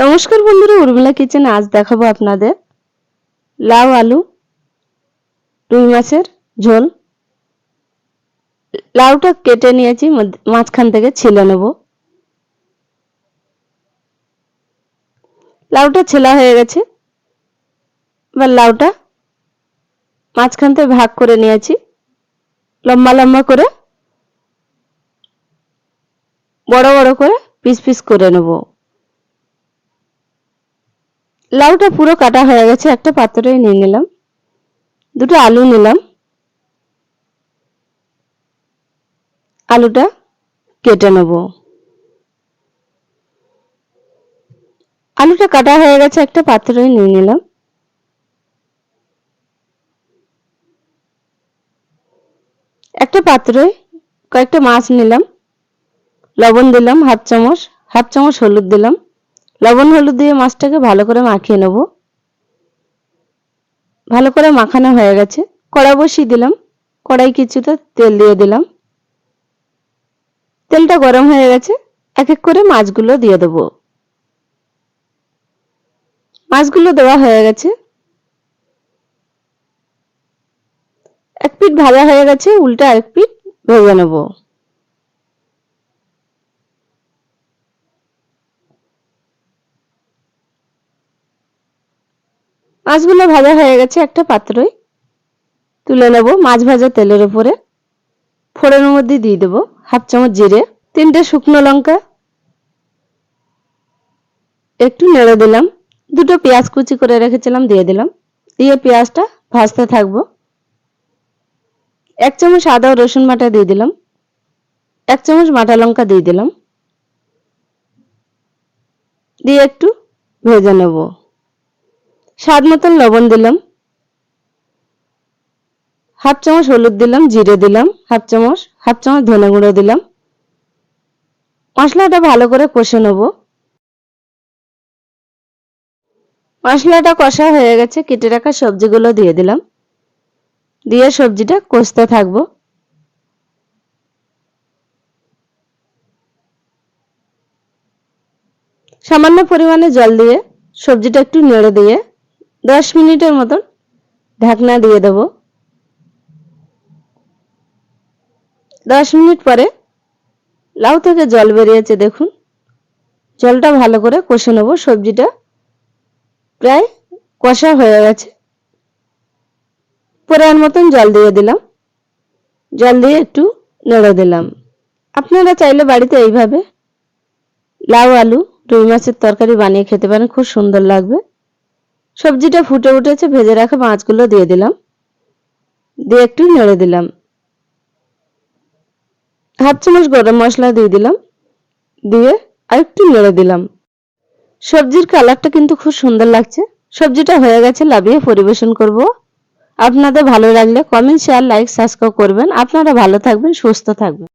নমস্কার বন্ধুরা, উর্মিলা কিচেন আজ দেখাবো আপনাদের লাউ আলু, রুই মাছের ঝোল। লাউটা কেটে নিয়েছি মাঝখান থেকে ছিলে নেব। লাউটা ছেলা হয়ে গেছে। এবার লাউটা মাঝখান থেকে ভাগ করে নিয়েছি। লম্বা লম্বা করে, বড় বড় করে, পিস পিস করে নেব। লাউটা পুরো কাটা হয়ে গেছে, একটা পাত্রে নিয়ে নিলাম। দুটো আলু নিলাম। আলুটা কেটে নেব। আলুটা কাটা হয়ে গেছে, একটা পাত্রে নিয়ে নিলাম। একটা পাত্রে কয়েকটা মাছ নিলাম। লবণ দিলাম, হাফ চামচ হাফ চামচ হলুদ দিলাম। লবণ হলুদ দিয়ে মাছটাকে ভালো করে মাখিয়ে নেব। ভালো করে মাখানো হয়ে গেছে। কড়া বসিয়ে দিলাম। কড়াই কিছুটা তেল দিয়ে দিলাম। তেলটা গরম হয়ে গেছে। এক এক করে মাছগুলো দিয়ে দেবো। মাছগুলো দেওয়া হয়ে গেছে। এক পিঠ ভাজা হয়ে গেছে। উল্টা এক পিঠ ভেজে নেব। মাছগুলো ভাজা হয়ে গেছে একটা পাত্রই। তুলে নেব মাছ ভাজা তেলের উপরে। ফোড়নের মধ্যে দিয়ে দেবো হাফ চামচ জিরে, তিনটে শুকনো লঙ্কা। একটু নেড়ে দিলাম। দুটো পেঁয়াজ কুচি করে রেখেছিলাম, দিয়ে দিলাম। দিয়ে পেঁয়াজটা ভাজতে থাকব। এক চামচ ও রসুন বাটা দিয়ে দিলাম। এক চামচ মাটা লঙ্কা দিয়ে দিলাম। দিয়ে একটু ভেজে নেব। স্বাদ মতন লবণ দিলাম। হাফ চামচ হলুদ দিলাম, জিরে দিলাম, হাফ চামচ হাফ চামচ ধনে গুঁড়ো দিলাম। মশলাটা ভালো করে কষে নেব। মশলাটা কষা হয়ে গেছে, কেটে রাখা সবজিগুলো দিয়ে দিলাম। দিয়ে সবজিটা কষতে থাকব। সামান্য পরিমাণে জল দিয়ে সবজিটা একটু নেড়ে দিয়ে দশ মিনিটের মতন ঢাকনা দিয়ে দেব। দশ মিনিট পরে লাউ থেকে জল বেরিয়েছে, দেখুন। জলটা ভালো করে কষে নেব, সবজিটা প্রায় কষা হয়ে গেছে। পরিমাণ মতন জল দিয়ে দিলাম। জল দিয়ে একটু নেড়ে দিলাম। আপনারা চাইলে বাড়িতে এইভাবে লাউ, আলু, রুই মাছের তরকারি বানিয়ে খেতে পারেন, খুব সুন্দর লাগবে। সবজিটা ফুটে উঠেছে, ভেজে রাখা মাছগুলো দিয়ে দিলাম। দিয়ে একটু নেড়ে দিলাম। হাফ চামচ গরম মশলা দিয়ে দিলাম। দিয়ে আর একটু নেড়ে দিলাম। সবজির কালারটা কিন্তু খুব সুন্দর লাগছে। সবজিটা হয়ে গেছে, লাভিয়ে পরিবেশন করব। আপনাদের ভালো লাগলে কমেন্ট শেয়ার লাইক সাবস্ক্রাইব করবেন। আপনারা ভালো থাকবেন, সুস্থ থাকবেন।